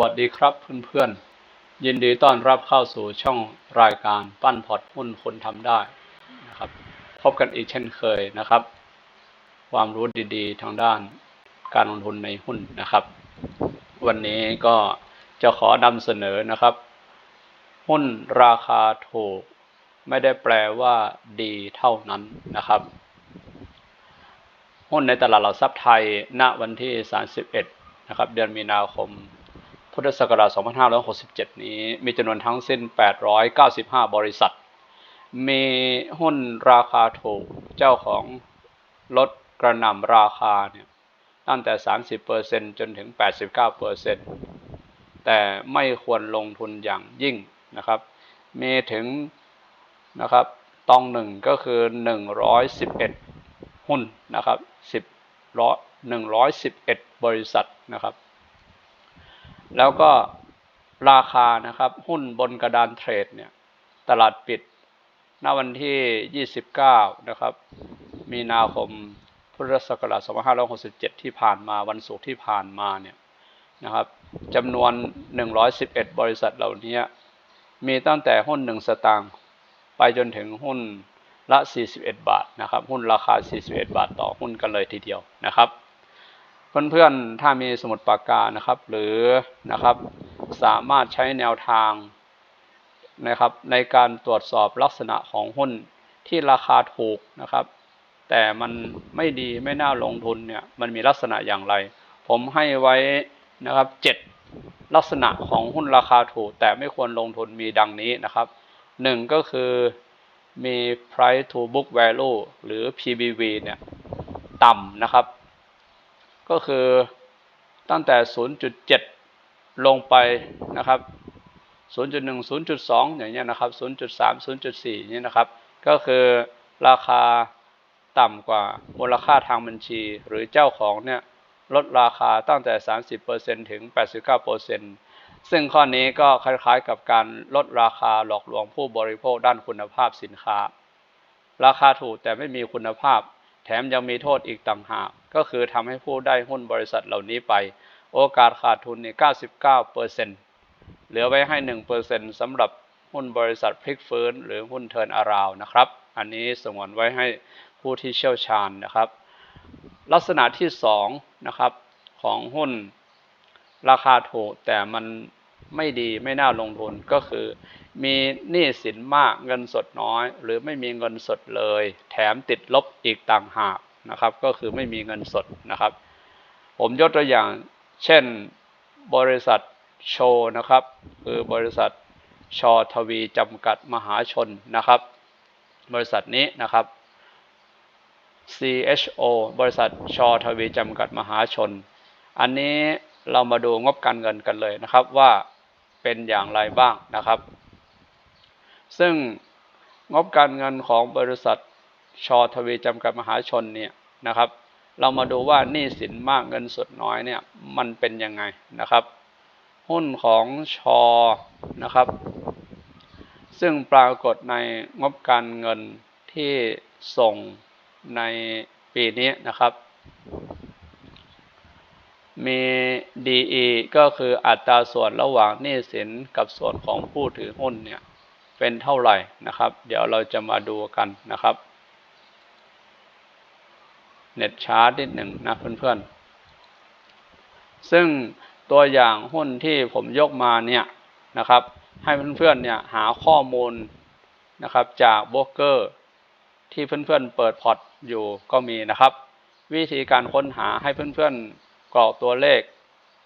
วัสดีครับเพื่อนๆ ยินดีต้อนรับเข้าสู่ช่องรายการปั้นพอร์ตหุ้นคนทำได้นะครับพบกันอีกเช่นเคยนะครับ ความรู้ดีๆ ทางด้านการลงทุนในหุ้นนะครับ วันนี้ก็จะขอนำเสนอนะครับ หุ้นราคาถูก ไม่ได้แปลว่าดีเท่านั้นนะครับ หุ้นในตลาดหลักทรัพย์ไทยณวันที่ 31นะครับเดือนมีนาคม พุทธศักราช 2567 นี้มีจำนวนทั้งสิ้น 895 บริษัท มีหุ้นราคาถูกเจ้าของลดกระหน่ำราคาเนี่ยตั้งแต่ 30%จนถึง 89%แต่ไม่ควรลงทุนอย่างยิ่งนะครับ มีถึงนะครับตองหนึ่งก็คือ 111 หุ้นนะครับ10ร้อย111 บริษัทนะครับ แล้วก็ราคานะครับ หุ้นบนกระดานเทรดเนี่ยตลาดปิดณวันที่ 29 นะครับ มีนาคมพุทธศักราช2567 ที่ผ่านมาวันศุกร์ที่ผ่านมาเนี่ยนะครับจำนวน 111 บริษัทเหล่านี้มีตั้งแต่หุ้น 1 สตางค์ไปจนถึงหุ้นละ 41 บาทนะครับ หุ้นราคา 41 บาทต่อหุ้นกันเลยทีเดียวนะครับ เพื่อนๆ ถ้ามีสมุดปากกานะครับ หรือนะครับสามารถใช้แนวทางนะครับ ในการตรวจสอบลักษณะของหุ้นที่ราคาถูกนะครับ แต่มันไม่ดีไม่น่าลงทุนเนี่ยมันมีลักษณะอย่างไร ผมให้ไว้นะครับเจ็ดลักษณะของหุ้นราคาถูก แต่ไม่ควรลงทุนมีดังนี้นะครับหนึ่งก็คือมี price to book value หรือ PBV เนี่ยต่ำนะครับ ก็คือตั้งแต่ 0.7 ลงไปนะครับ 0.1 0.2 อย่างเงี้ยนะครับ 0.3 0.4เนี่ยนะครับ ก็คือราคาต่ำกว่ามูลค่าทางบัญชี หรือเจ้าของเนี่ยลดราคาตั้งแต่ 30%ถึง 89%ซึ่งข้อนี้ก็คล้ายๆกับการลดราคาหลอกลวงผู้บริโภคด้านคุณภาพสินค้า ราคาถูกแต่ไม่มีคุณภาพ แถมยังมีโทษอีกต่างหาก ก็คือทำให้ผู้ได้หุ้นบริษัทเหล่านี้ไป โอกาสขาดทุนใน99%เหลือไว้ให้1%สำหรับหุ้นบริษัทพลิกฟื้น หรือหุ้นเทิร์นอาราวนะครับ อันนี้สงวนไว้ให้ผู้ที่เชี่ยวชาญนะครับ ลักษณะที่2นะครับของหุ้นราคาถูกแต่มันไม่ดีไม่น่าลงทุนก็คือ มีหนี้สินมากเงินสดน้อย หรือไม่มีเงินสดเลย แถมติดลบอีกต่างหาก นะครับ ก็คือไม่มีเงินสดนะครับ ผมยกตัวอย่างเช่นบริษัทโชนะครับ คือบริษัทชอทวีจำกัดมหาชนนะครับ บริษัทนี้นะครับ CHO บริษัทชอทวีจำกัดมหาชน อันนี้เรามาดูงบการเงินกันเลยนะครับว่าเป็นอย่างไรบ้างนะครับ ซึ่งงบการเงินของบริษัท ชอทวีจำกัดมหาชนเนี่ยนะครับ เรามาดูว่าหนี้สินมากเงินสดน้อยเนี่ยมันเป็นยังไงนะครับ หุ้นของชอนะครับ ซึ่งปรากฏในงบการเงินที่ส่งในปีนี้นะครับ มี DE ก็คืออัตราส่วนระหว่างหนี้สินกับส่วนของผู้ถือหุ้นเนี่ยเป็นเท่าไหร่นะครับ เดี๋ยวเราจะมาดูกันนะครับ เน็ตชาร์ตนิดหนึ่งนะเพื่อนๆ ซึ่งตัวอย่างหุ้นที่ผมยกมาเนี่ยนะครับ ให้เพื่อนๆเนี่ยหาข้อมูลนะครับจากโบรกเกอร์ที่เพื่อนๆเปิดพอร์ตอยู่ก็มีนะครับ วิธีการค้นหาให้เพื่อนๆกรอกตัวเลข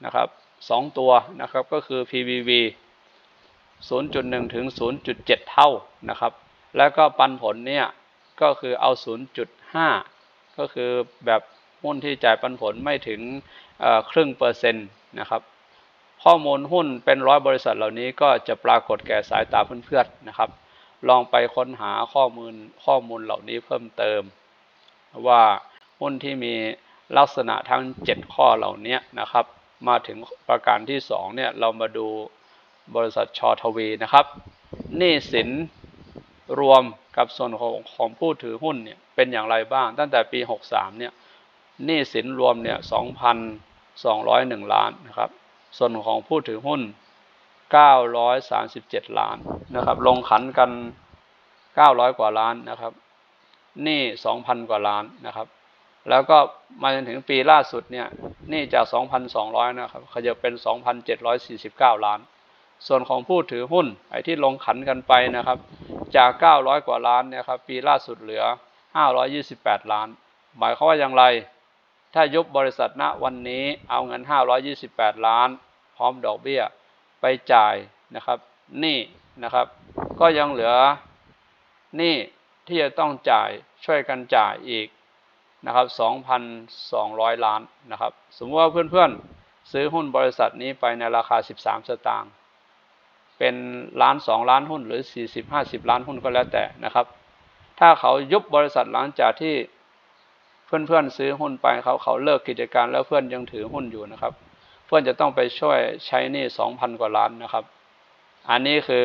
นะครับสองตัวนะครับก็คือ PVV 0.1 ถึง 0.7 เท่านะครับ แล้วก็ปันผลเนี่ยก็คือเอา 0.5 ก็คือแบบหุ้นที่จ่ายปันผลไม่ถึงครึ่งเปอร์เซ็นต์นะครับข้อมูลหุ้นเป็นร้อยบริษัทเหล่านี้ก็จะปรากฏแก่สายตาเพื่อนๆนะครับ ลองไปค้นหาข้อมูลข้อมูลเหล่านี้เพิ่มเติม ว่าหุ้นที่มีลักษณะทั้ง 7 ข้อเหล่านี้นะครับ มาถึงประการที่2เนี่ยเรามาดูบริษัทชอทวีนะครับหนี้สินรวมกับส่วนของของผู้ถือหุ้นเนี่ย เป็นอย่างไรบ้าง ตั้งแต่ปี 63เนี่ยหนี้สินรวมเนี่ย2,201 ล้านนะครับ ส่วนของผู้ถือหุ้น 937 ล้านนะครับ ลงขันกัน 900 กว่าล้านนะครับหนี่2,000 กว่าล้านนะครับ แล้วก็มาจนถึงปีล่าสุดเนี่ยหนี่จาก 2,200 นะครับขยับเป็น 2,749 ล้าน ส่วนของผู้ถือหุ้นไอ้ที่ลงขันกันไปนะครับ จาก 900 กว่าล้านเนี่ยครับ ปีล่าสุดเหลือ 528 ล้าน หมายความว่าอย่างไร ถ้ายุบบริษัทณวันนี้เอาเงิน 528 ล้าน พร้อมดอกเบี้ยไปจ่ายนะครับหนี้นะครับ ก็ยังเหลือหนี้ที่จะต้องจ่ายช่วยกันจ่ายอีกนะครับ 2,200 ล้านนะครับ สมมติว่าเพื่อนๆ ซื้อหุ้นบริษัทนี้ไปในราคา 13 สตางค์ เป็นล้านสองล้านหุ้นหรือ 40 50 ล้านหุ้นก็แล้วแต่นะครับ ถ้าเขายุบบริษัทหลังจากที่เพื่อนๆซื้อหุ้นไปเขาเขาเลิกกิจการแล้วเพื่อนยังถือหุ้นอยู่นะครับ เพื่อนจะต้องไปช่วยใช้หนี้2,000กว่าล้านนะครับ อันนี้คือ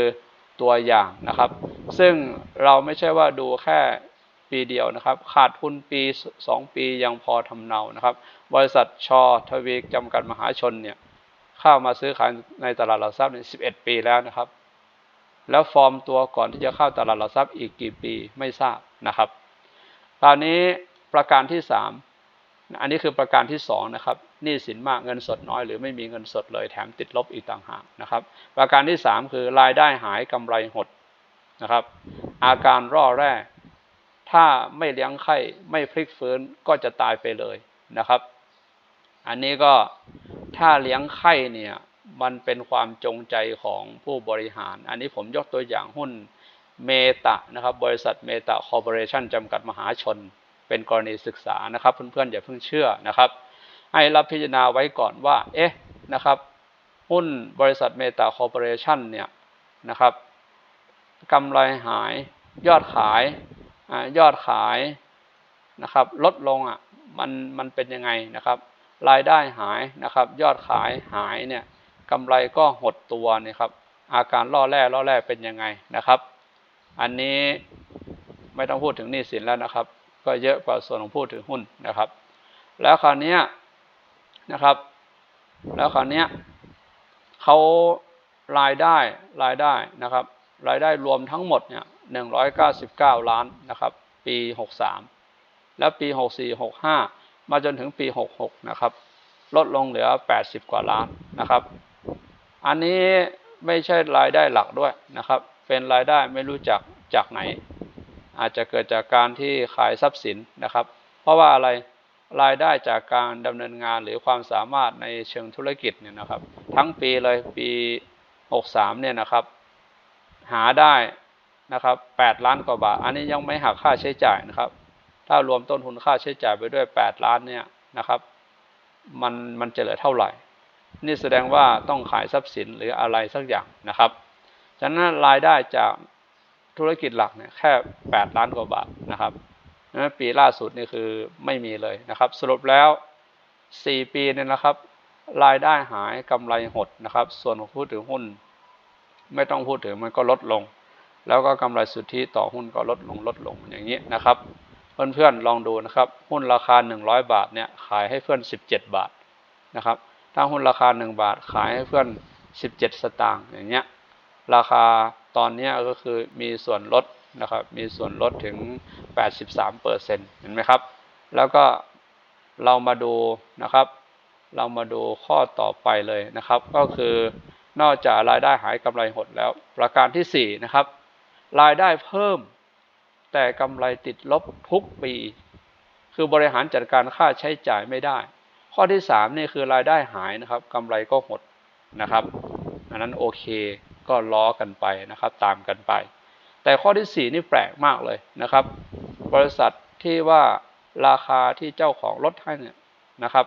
ตัวอย่างนะครับ ซึ่งเราไม่ใช่ว่าดูแค่ปีเดียวนะครับ ขาดทุนปีสองปียังพอทำเนานะครับ บริษัทชอทวีจำกัดมหาชนเนี่ยเข้ามาซื้อขายในตลาดหลักทรัพย์ในสิบเอ็ดปีแล้วนะครับ แล้วฟอร์มตัวก่อนที่จะเข้าตลาดหลักทรัพย์อีกกี่ปีไม่ทราบนะครับคราวนี้ประการที่สามอันนี้คือประการที่สองนะครับหนี้สินมากเงินสดน้อยหรือไม่มีเงินสดเลยแถมติดลบอีกต่างหากนะครับ ประการที่สามคือรายได้หายกำไรหดนะครับ อาการร่อแร่ ถ้าไม่เลี้ยงไข้ไม่พลิกฟื้นก็จะตายไปเลยนะครับ อันนี้ก็ถ้าเลี้ยงไข้เนี่ย มันเป็นความจงใจของผู้บริหาร อันนี้ผมยกตัวอย่างหุ้นเมตานะครับ บริษัทเมตาคอร์ปอเรชั่นจำกัดมหาชน เป็นกรณีศึกษานะครับ เพื่อนๆอย่าเพิ่งเชื่อนะครับ ให้รับพิจารณาไว้ก่อนว่า เอ๊ะนะครับหุ้นบริษัทเมตาคอร์ปอเรชั่นเนี่ยนะครับกำไรหายยอดขายยอดขายนะครับ ลดลงอะมันมันเป็นยังไงนะครับ รายได้หายนะครับ ยอดขายหายเนี่ย กำไรก็หดตัวนี่ครับ อาการล่อแร่ล่อแร่เป็นยังไงนะครับ อันนี้ไม่ต้องพูดถึงหนี้สินแล้วนะครับ ก็เยอะกว่าส่วนของพูดถึงหุ้นนะครับ แล้วคราวนี้นะครับ แล้วคราวนี้เขารายได้รายได้นะครับ รายได้รวมทั้งหมดเนี่ย199ล้านนะครับ ปี63แล้วปี64 65มาจนถึงปี66นะครับ ลดลงเหลือ80กว่าล้านนะครับ อันนี้ไม่ใช่รายได้หลักด้วยนะครับ เป็นรายได้ไม่รู้จักจากไหน อาจจะเกิดจากการที่ขายทรัพย์สินนะครับ เพราะว่าอะไรรายได้จากการดำเนินงานหรือความสามารถในเชิงธุรกิจเนี่ยนะครับ ทั้งปีเลยปี 63 เนี่ยนะครับ หาได้นะครับแปดล้านกว่าบาท อันนี้ยังไม่หักค่าใช้จ่ายนะครับ ถ้ารวมต้นทุนค่าใช้จ่ายไปด้วยแปดล้านเนี่ยนะครับ มันมันจะเหลือเท่าไหร่ นี่แสดงว่าต้องขายทรัพย์สินหรืออะไรสักอย่างนะครับฉะนั้นรายได้จากธุรกิจหลักเนี่ยแค่แปดล้านกว่าบาทนะครับนั้นปีล่าสุดนี่คือไม่มีเลยนะครับ สรุปแล้วสี่ปีเนี่ยนะครับ รายได้หายกำไรหดนะครับ ส่วนของผู้ถือหุ้น ไม่ต้องพูดถึงมันก็ลดลง แล้วก็กำไรสุทธิต่อหุ้นก็ลดลงลดลงอย่างนี้นะครับเพื่อนๆลองดูนะครับ หุ้นราคา 100 บาทเนี่ยขายให้เพื่อน 17 บาทนะครับ ถ้าหุ้นราคา 1 บาทขายให้เพื่อน 17 สตางค์อย่างเงี้ยราคาตอนนี้ก็คือมีส่วนลดนะครับมีส่วนลดถึง 83เปอร์เซ็นต์เห็นไหมครับ แล้วก็เรามาดูนะครับ เรามาดูข้อต่อไปเลยนะครับ ก็คือนอกจากรายได้หายกำไรหดแล้ว ประการที่ 4 นะครับ รายได้เพิ่ม แต่กำไรติดลบทุกปี คือบริหารจัดการค่าใช้จ่ายไม่ได้ ข้อที่สามนี่คือรายได้หายนะครับกำไรก็หดนะครับ อันนั้นโอเคก็ล้อกันไปนะครับ ตามกันไป แต่ข้อที่สี่นี่แปลกมากเลยนะครับ บริษัทที่ว่าราคาที่เจ้าของลดให้เนี่ยนะครับ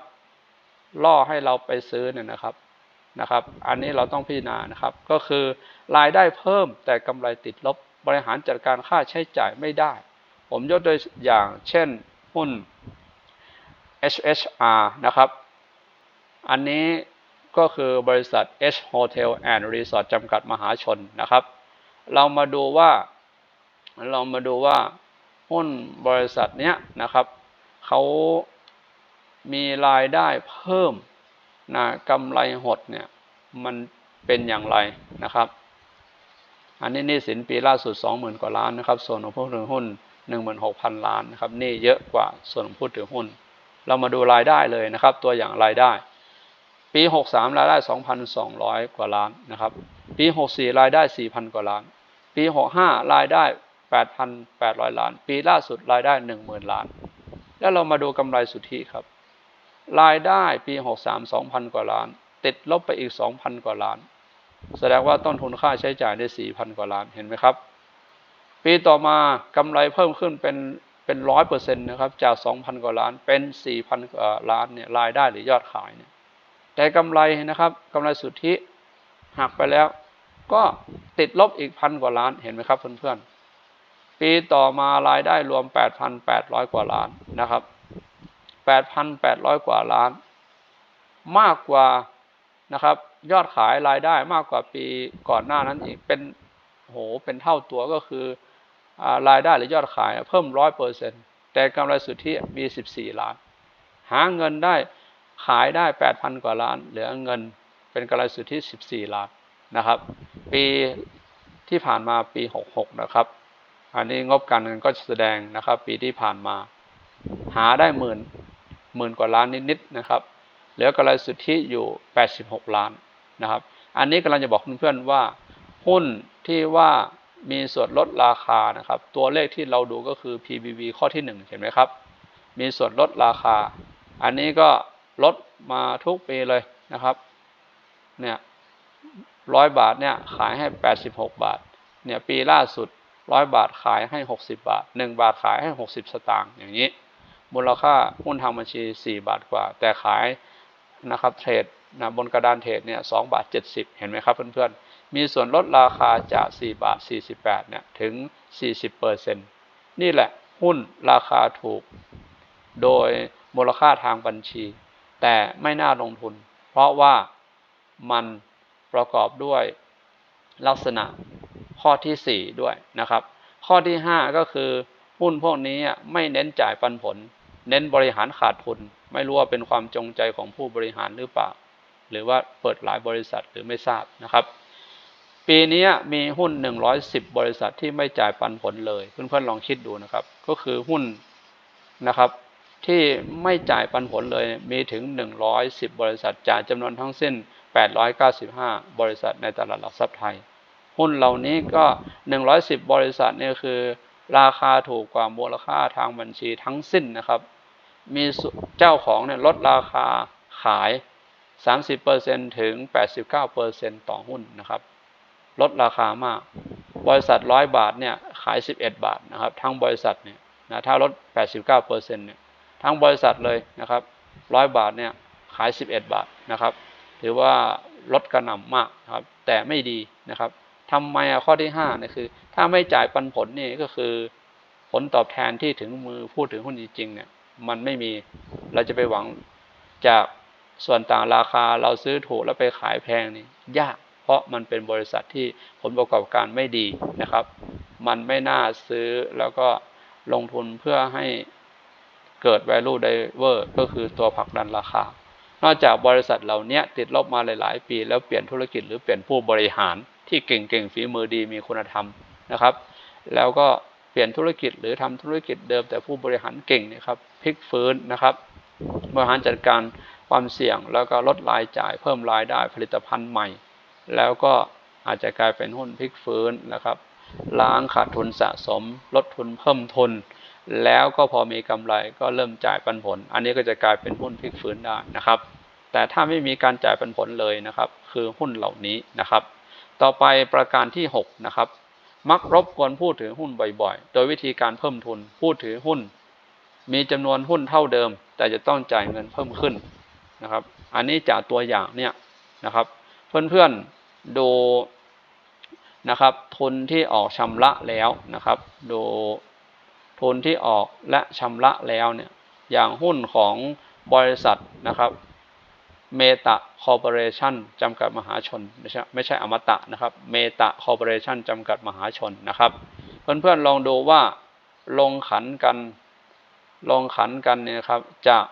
ล่อให้เราไปซื้อเนี่ยนะครับนะครับ อันนี้เราต้องพิจารณานะครับ ก็คือรายได้เพิ่มแต่กำไรติดลบบริหารจัดการค่าใช้จ่ายไม่ได้ ผมยกตัวอย่างเช่นหุ้น HHR นะครับ อันนี้ก็คือบริษัท H Hotel and Resort จำกัดมหาชนนะครับ เรามาดูว่าเรามาดูว่าหุ้นบริษัทเนี้ยนะครับเขามีรายได้เพิ่มนะกำไรหดเนี่ยมันเป็นอย่างไรนะครับ อันนี้นี่สินปีล่าสุดสองหมื่นกว่าล้านนะครับ ส่วนของผู้ถือหุ้นหนึ่งหมื่นหกพันล้านนะครับนี่เยอะกว่าส่วนของผู้ถือหุ้น เรามาดูรายได้เลยนะครับ ตัวอย่างรายได้ ปีหกสามรายได้สองพันสองร้อยกว่าล้านนะครับ ปีหกสี่รายได้สี่พันกว่าล้าน ปีหกห้ารายได้แปดพันแปดร้อยล้าน ปีล่าสุดรายได้หนึ่งหมื่นล้าน แล้วเรามาดูกำไรสุทธิครับ รายได้ปีหกสามสองพันกว่าล้าน ติดลบไปอีกสองพันกว่าล้าน แสดงว่าต้นทุนค่าใช้จ่ายได้สี่พันกว่าล้านเห็นไหมครับ ปีต่อมากำไรเพิ่มขึ้นเป็น เป็นร้อยเปอร์เซ็นต์นะครับจากสองพันกว่าล้านเป็นสี่พันกว่าล้านเนี่ยรายได้หรือยอดขายเนี่ยแต่กำไรนะครับกำไรสุทธิหักไปแล้ว ก็ติดลบอีกพันกว่าล้านเห็นไหมครับเพื่อนๆปีต่อมารายได้รวม 8,800 กว่าล้านนะครับ 8,800 กว่าล้าน มากกว่านะครับยอดขายรายได้มากกว่าปีก่อนหน้านั้นอีกเป็นโหเป็นเท่าตัวก็คือ รายได้หรือยอดขายเพิ่มร้อยเปอร์เซ็นแต่กำไรสุทธิมี14ล้าน หาเงินได้ขายได้8,000กว่าล้าน เหลือเงินเป็นกำไรสุทธิ14ล้านนะครับ ปีที่ผ่านมาปี66นะครับ อันนี้งบการเงินก็แสดงนะครับ ปีที่ผ่านมา หาได้หมื่นหมื่นกว่าล้านนิดๆนะครับเหลือกำไรสุทธิอยู่ 86 ล้านนะครับ อันนี้กำลังจะบอกเพื่อนๆว่า หุ้นที่ว่า มีส่วนลดราคานะครับ ตัวเลขที่เราดูก็คือ PBV ข้อที่ 1 เห็นไหมครับ มีส่วนลดราคา อันนี้ก็ลดมาทุกปีเลยนะครับ เนี่ยร้อยบาทเนี่ยขายให้ 86 บาท เนี่ยปีล่าสุดร้อยบาทขายให้ 60 บาท 1 บาทขายให้ 60 สตางค์อย่างนี้ มูลค่าหุ้นทางบัญชี 4 บาทกว่า แต่ขายนะครับเทรด นะบนกระดานเทรดเนี่ย2บาท 70 เห็นไหมครับเพื่อนๆ มีส่วนลดราคาจาก 4 บาท 48 เนี่ยถึง 40เปอร์เซ็นต์นี่แหละหุ้นราคาถูก โดยมูลค่าทางบัญชี แต่ไม่น่าลงทุน เพราะว่ามันประกอบด้วยลักษณะข้อที่ 4 ด้วยนะครับ ข้อที่ 5 ก็คือหุ้นพวกนี้ไม่เน้นจ่ายปันผล เน้นบริหารขาดทุน ไม่รู้ว่าเป็นความจงใจของผู้บริหารหรือเปล่า หรือว่าเปิดหลายบริษัทหรือไม่ทราบนะครับ ปีนี้มีหุ้น 110 บริษัทที่ไม่จ่ายปันผลเลยเพื่อนๆลองคิดดูนะครับ ก็คือหุ้นนะครับที่ไม่จ่ายปันผลเลยมีถึง 110 บริษัทจ่ายจำนวนทั้งสิ้น 895 บริษัทในตลาดหลักทรัพย์ไทย หุ้นเหล่านี้ก็ 110 บริษัทนี่คือราคาถูกกว่ามูลค่าทางบัญชีทั้งสิ้นนะครับ มีเจ้าของเนี่ยลดราคาขาย 30%ถึง 89%ต่อหุ้นนะครับ ลดราคามาก บริษัทร้อยบาทเนี่ยขาย 11 บาทนะครับทั้งบริษัทเนี่ยนะถ้าลด 89%เนี่ยทั้งบริษัทเลยนะครับร้อยบาทเนี่ยขาย 11 บาทนะครับ ถือว่าลดกระหน่ำมากนะครับ แต่ไม่ดีนะครับทำไมข้อที่5เนี่ยคือ ถ้าไม่จ่ายปันผลนี่ก็คือ ผลตอบแทนที่ถึงมือพูดถึงหุ้นจริงๆเนี่ยมันไม่มีเราจะไปหวังจาก ส่วนต่างราคาเราซื้อถูกแล้วไปขายแพงนี่ยาก เพราะมันเป็นบริษัทที่ผลประกอบการไม่ดีนะครับ มันไม่น่าซื้อแล้วก็ลงทุนเพื่อให้เกิด value driver ก็คือตัวผลักดันราคา นอกจากบริษัทเหล่านี้ติดลบมาหลาย ๆ ปี แล้วเปลี่ยนธุรกิจหรือเปลี่ยนผู้บริหารที่เก่ง ๆ ฝีมือดีมีคุณธรรมนะครับ แล้วก็เปลี่ยนธุรกิจหรือทำธุรกิจเดิมแต่ผู้บริหารเก่งนะครับพลิกฟื้นนะครับบริหารจัดการ ความเสี่ยงแล้วก็ลดรายจ่ายเพิ่มรายได้ผลิตภัณฑ์ใหม่ แล้วก็อาจจะกลายเป็นหุ้นพลิกฟื้นนะครับ ล้างขาดทุนสะสม ลดทุนเพิ่มทุน แล้วก็พอมีกำไรก็เริ่มจ่ายปันผล อันนี้ก็จะกลายเป็นหุ้นพลิกฟื้นได้นะครับ แต่ถ้าไม่มีการจ่ายปันผลเลยนะครับ คือหุ้นเหล่านี้นะครับ ต่อไปประการที่6นะครับมักรบกวนผู้ถือหุ้นบ่อยๆ โดยวิธีการเพิ่มทุนผู้ถือหุ้น มีจำนวนหุ้นเท่าเดิม แต่จะต้องจ่ายเงินเพิ่มขึ้น นะครับ อันนี้จากตัวอย่างเนี่ยนะครับ เพื่อนๆดูนะครับ ทุนที่ออกชำระแล้วนะครับ ดูทุนที่ออกและชำระแล้วเนี่ยอย่างหุ้นของบริษัทนะครับเมตาคอร์ปอเรชันจำกัดมหาชนไม่ใช่ไม่ใช่อมตะนะครับเมตาคอร์ปอเรชันจำกัดมหาชนนะครับ เพื่อนๆลองดูว่าลงขันกันลงขันกันเนี่ยครับจาก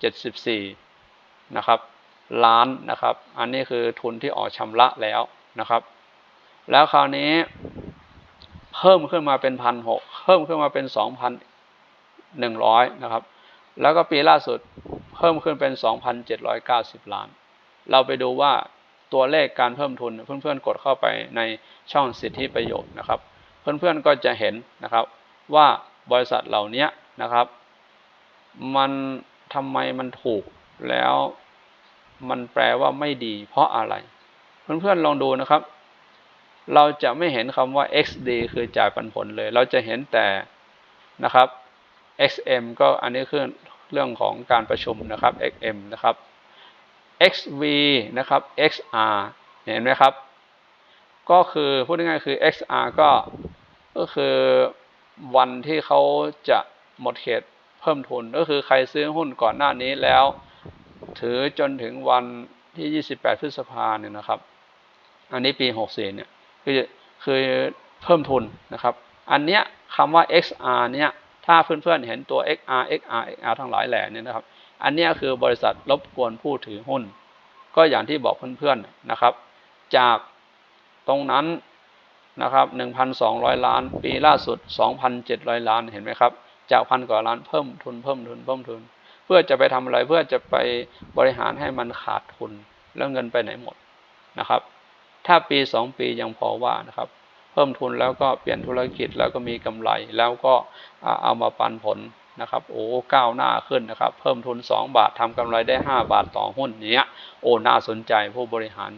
1,274นะครับล้านนะครับ อันนี้คือทุนที่ออกชำระแล้วนะครับ แล้วคราวนี้เพิ่มขึ้นมาเป็นพันหกเพิ่มขึ้นมาเป็นสองพันหนึ่งร้อยนะครับ แล้วก็ปีล่าสุดเพิ่มขึ้นเป็นสองพันเจ็ดร้อยเก้าสิบล้าน เราไปดูว่าตัวเลขการเพิ่มทุนเพื่อนๆกดเข้าไปในช่องสิทธิประโยชน์นะครับ เพื่อนๆก็จะเห็นนะครับว่าบริษัทเหล่านี้นะครับ มัน ทำไมมันถูกแล้วมันแปลว่าไม่ดี เพราะอะไร เพื่อนๆลองดูนะครับ เราจะไม่เห็นคำว่า XD คือจ่ายปันผลเลย เราจะเห็นแต่นะครับ XM ก็อันนี้คือเรื่องของการประชุมนะครับ XM นะครับ XV นะครับ XR เห็นไหมครับ ก็คือพูดง่ายๆคือ XR ก็ก็คือวันที่เขาจะหมดเขต เพิ่มทุนก็คือใครซื้อหุ้นก่อนหน้านี้แล้ว ถือจนถึงวันที่ 28 พฤษภาเนี่ยนะครับ อันนี้ปี 64 เนี่ยคือคือเพิ่มทุนนะครับ อันเนี้ยคำว่า XR เนี่ยถ้าเพื่อนๆเห็นตัว XR XR XR ทั้งหลายแหล่เนี่ยนะครับ อันนี้คือบริษัทรบกวนผู้ถือหุ้น ก็อย่างที่บอกเพื่อนๆนะครับ จากตรงนั้นนะครับ 1,200 ล้าน ปีล่าสุด 2,700 ล้าน เห็นไหมครับ จากพันกว่าล้านเพิ่มทุนเพิ่มทุนเพิ่มทุน เพื่อจะไปทำอะไรเพื่อจะไปบริหารให้มันขาดทุน แล้วเงินไปไหนหมดนะครับ ถ้าปี2ปียังพอว่านะครับ เพิ่มทุนแล้วก็เปลี่ยนธุรกิจแล้วก็มีกำไรแล้วก็เอามาปันผลนะครับโอ้ก้าวหน้าขึ้นนะครับ เพิ่มทุน 2 บาททำกำไรได้ 5 บาทต่อหุ้นเนี้ยโอ้น่าสนใจผู้บริหาร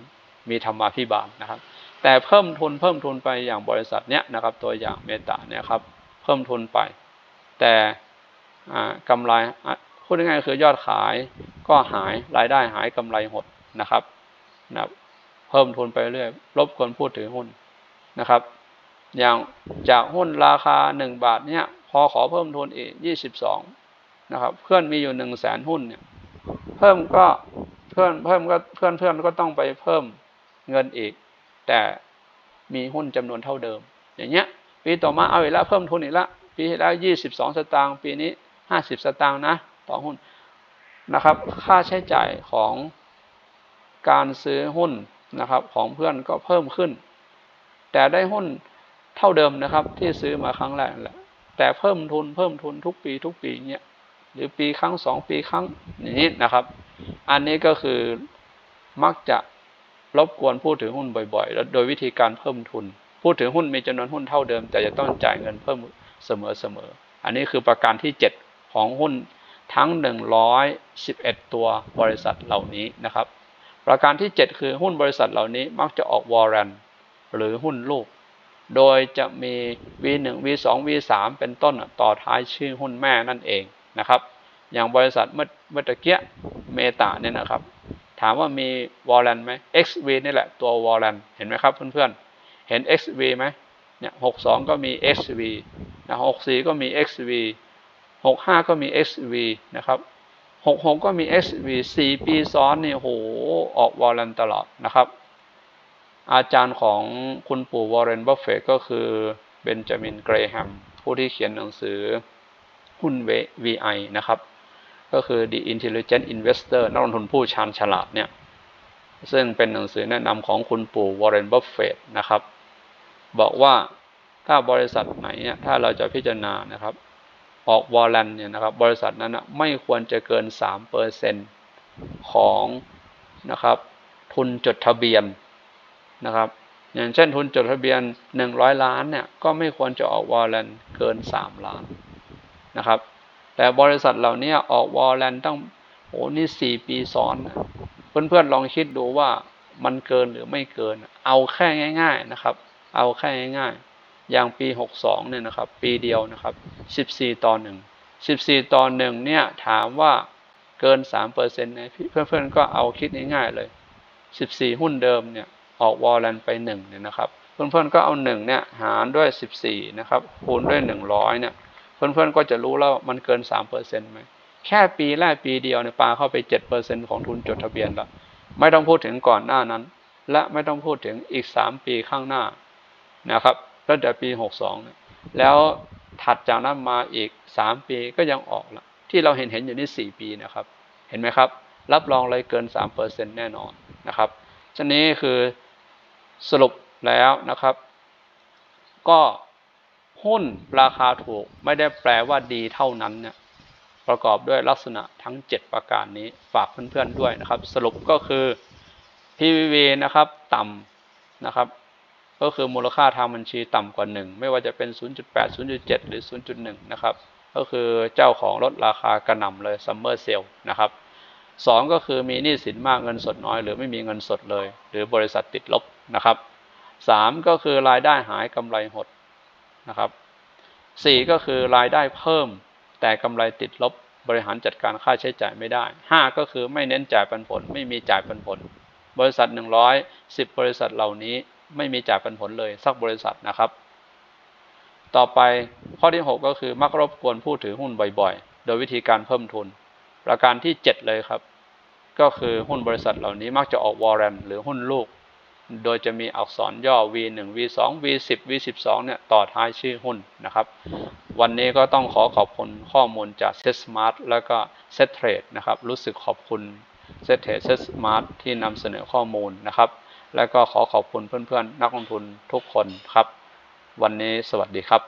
มีธรรมาภิบาลนะครับ แต่เพิ่มทุนเพิ่มทุนไปอย่างบริษัทเนี้ยนะครับ ตัวอย่างเมตาเนี่ยครับ เพิ่มทุนไป แต่กำไรพูดง่ายๆคือยอดขายก็หายรายได้หายกำไรหดนะครับนะเพิ่มทุนไปเรื่อยลบคนพูดถือหุ้นนะครับ อย่างจากหุ้นราคาหนึ่งบาทเนี่ยพอขอเพิ่มทุนอีกยี่สิบสองนะครับเพื่อนมีอยู่หนึ่งแสนหุ้นเนี่ยเพิ่มก็เพื่อนเพิ่มก็เพื่อนเพื่อนก็ต้องไปเพิ่มเงินอีก แต่มีหุ้นจำนวนเท่าเดิม อย่างเงี้ยปีต่อมาเอาอีกแล้วเพิ่มทุนอีกแล้ว ปีที่แล้วยี่สิบสองสตางค์ปีนี้ห้าสิบสตางค์นะต่อหุ้นนะครับ ค่าใช้จ่ายของการซื้อหุ้นนะครับของเพื่อนก็เพิ่มขึ้น แต่ได้หุ้นเท่าเดิมนะครับที่ซื้อมาครั้งแรกแหละแต่เพิ่มทุนเพิ่มทุนทุกปีทุกปีเนี้ยหรือปีครั้งสองปีครั้งอย่างนี้นะครับ อันนี้ก็คือมักจะรบกวนผู้ถือหุ้นบ่อยๆแล้วโดยวิธีการเพิ่มทุน ผู้ถือหุ้นมีจำนวนหุ้นเท่าเดิม แต่จะต้องจ่ายเงินเพิ่ม เสมอๆ อันนี้คือประการที่ 7 ของหุ้นทั้ง 111 ตัวบริษัทเหล่านี้นะครับ ประการที่ 7 คือหุ้นบริษัทเหล่านี้มักจะออกวอร์เรนหรือหุ้นลูก โดยจะมี V1 V2 V3 เป็นต้นต่อท้ายชื่อหุ้นแม่นั่นเองนะครับ อย่างบริษัทเมื่อเมื่อกี้เมตาเนี่ยนะครับ ถามว่ามีวอลเลนไหม xv นี่แหละตัววอลเลนเห็นไหมครับเพื่อนๆ เห็น xv ไหมเนี่ยหกสองก็มี xv นะหกสี่ก็มี xv หกห้าก็มี xv นะครับหกหกก็มี xv สี่ปีซ้อนนี่โหออกวอลเลนตลอดนะครับ อาจารย์ของคุณปู่วอร์เรนบัฟเฟตก็คือเบนจามินเกรแฮมผู้ที่เขียนหนังสือหุ้น VI นะครับ ก็คือ The Intelligent Investor นักลงทุนผู้ชาญฉลาดเนี่ย ซึ่งเป็นหนังสือแนะนำของคุณปู่วอร์เรนบัฟเฟตนะครับ บอกว่า ถ้าบริษัทไหนเนี่ยถ้าเราจะพิจารณานะครับ ออกวอลเลนเนี่ยนะครับ บริษัทนั้นนะไม่ควรจะเกิน3เปอร์เซ็นของนะครับ ทุนจดทะเบียนนะครับ อย่างเช่นทุนจดทะเบียน 100 ล้านเนี่ยก็ไม่ควรจะออกวอลเลนเกิน 3 ล้านนะครับ แต่บริษัทเหล่านี้ออกวอลเลนตั้งโอ้นี่สี่ปีซ้อนเพื่อนๆลองคิดดูว่ามันเกินหรือไม่เกิน เอาแค่ง่าย ๆนะครับ เอาแค่ง่ายๆ อย่างปีหกสองเนี่ยนะครับ ปีเดียวนะครับสิบสี่ต่อหนึ่งสิบสี่ต่อหนึ่งเนี่ย ถามว่าเกินสามเปอร์เซ็นต์ไหมเพื่อนๆ ก็เอาคิดง่ายๆเลยสิบสี่หุ้นเดิมเนี่ย ออกวอลเลนไปหนึ่งเนี่ยนะครับ เพื่อนๆ ก็เอาหนึ่งเนี่ย หารด้วยสิบสี่นะครับ คูณด้วยหนึ่งร้อยเนี่ย เพื่อนๆ ก็จะรู้แล้วมันเกินสามเปอร์เซ็นต์ไหม แค่ปีแรกปีเดียวเนี่ยปาเข้าไปเจ็ดเปอร์เซ็นของทุนจดทะเบียนแล้ว ไม่ต้องพูดถึงก่อนหน้านั้น และไม่ต้องพูดถึงอีกสามปีข้างหน้านะครับ ตั้งแต่ปีหกสองแล้วถัดจากนั้นมาอีกสามปีก็ยังออกละที่เราเห็นเห็นอยู่นี่สี่ปีนะครับ เห็นไหมครับ รับรองเลยเกิน3%แน่นอนนะครับชนนี้คือสรุปแล้วนะครับ ก็หุ้นราคาถูกไม่ได้แปลว่าดีเท่านั้นเนี่ยประกอบด้วยลักษณะทั้ง 7 ประการนี้ฝากเพื่อนๆด้วยนะครับ สรุปก็คือ PVV นะครับต่ำนะครับ ก็คือมูลค่าทางบัญชีต่ำกว่า 1 ไม่ว่าจะเป็น 0.8 0.7 หรือ 0.1 นะครับ ก็คือเจ้าของลดราคากระหน่ำเลยซัมเมอร์เซลนะครับสองก็คือมีหนี้สินมากเงินสดน้อย หรือไม่มีเงินสดเลย หรือบริษัทติดลบนะครับสามก็คือรายได้หายกำไรหดนะครับสี่ก็คือรายได้เพิ่ม แต่กำไรติดลบบริหารจัดการค่าใช้จ่ายไม่ได้ห้าก็คือไม่เน้นจ่ายปันผล ไม่มีจ่ายปันผล บริษัทหนึ่งร้อยสิบบริษัทเหล่านี้ ไม่มีจ่ายปันผลเลยสักบริษัทนะครับ ต่อไปข้อที่ 6 ก็คือมักรบกวนผู้ถือหุ้นบ่อยๆ โดยวิธีการเพิ่มทุน ประการที่ 7 เลยครับ ก็คือหุ้นบริษัทเหล่านี้มักจะออกวอร์เรนหรือหุ้นลูก โดยจะมีอักษรย่อ V1 V2 V10 V12 เนี่ยต่อท้ายชื่อหุ้นนะครับ วันนี้ก็ต้องขอขอบคุณข้อมูลจาก Set Smart แล้วก็ Set Trade นะครับ รู้สึกขอบคุณ Set Trade Set Smart ที่นำเสนอข้อมูลนะครับ และก็ขอขอบคุณเพื่อนๆ นักลงทุนทุกคนครับ วันนี้สวัสดีครับ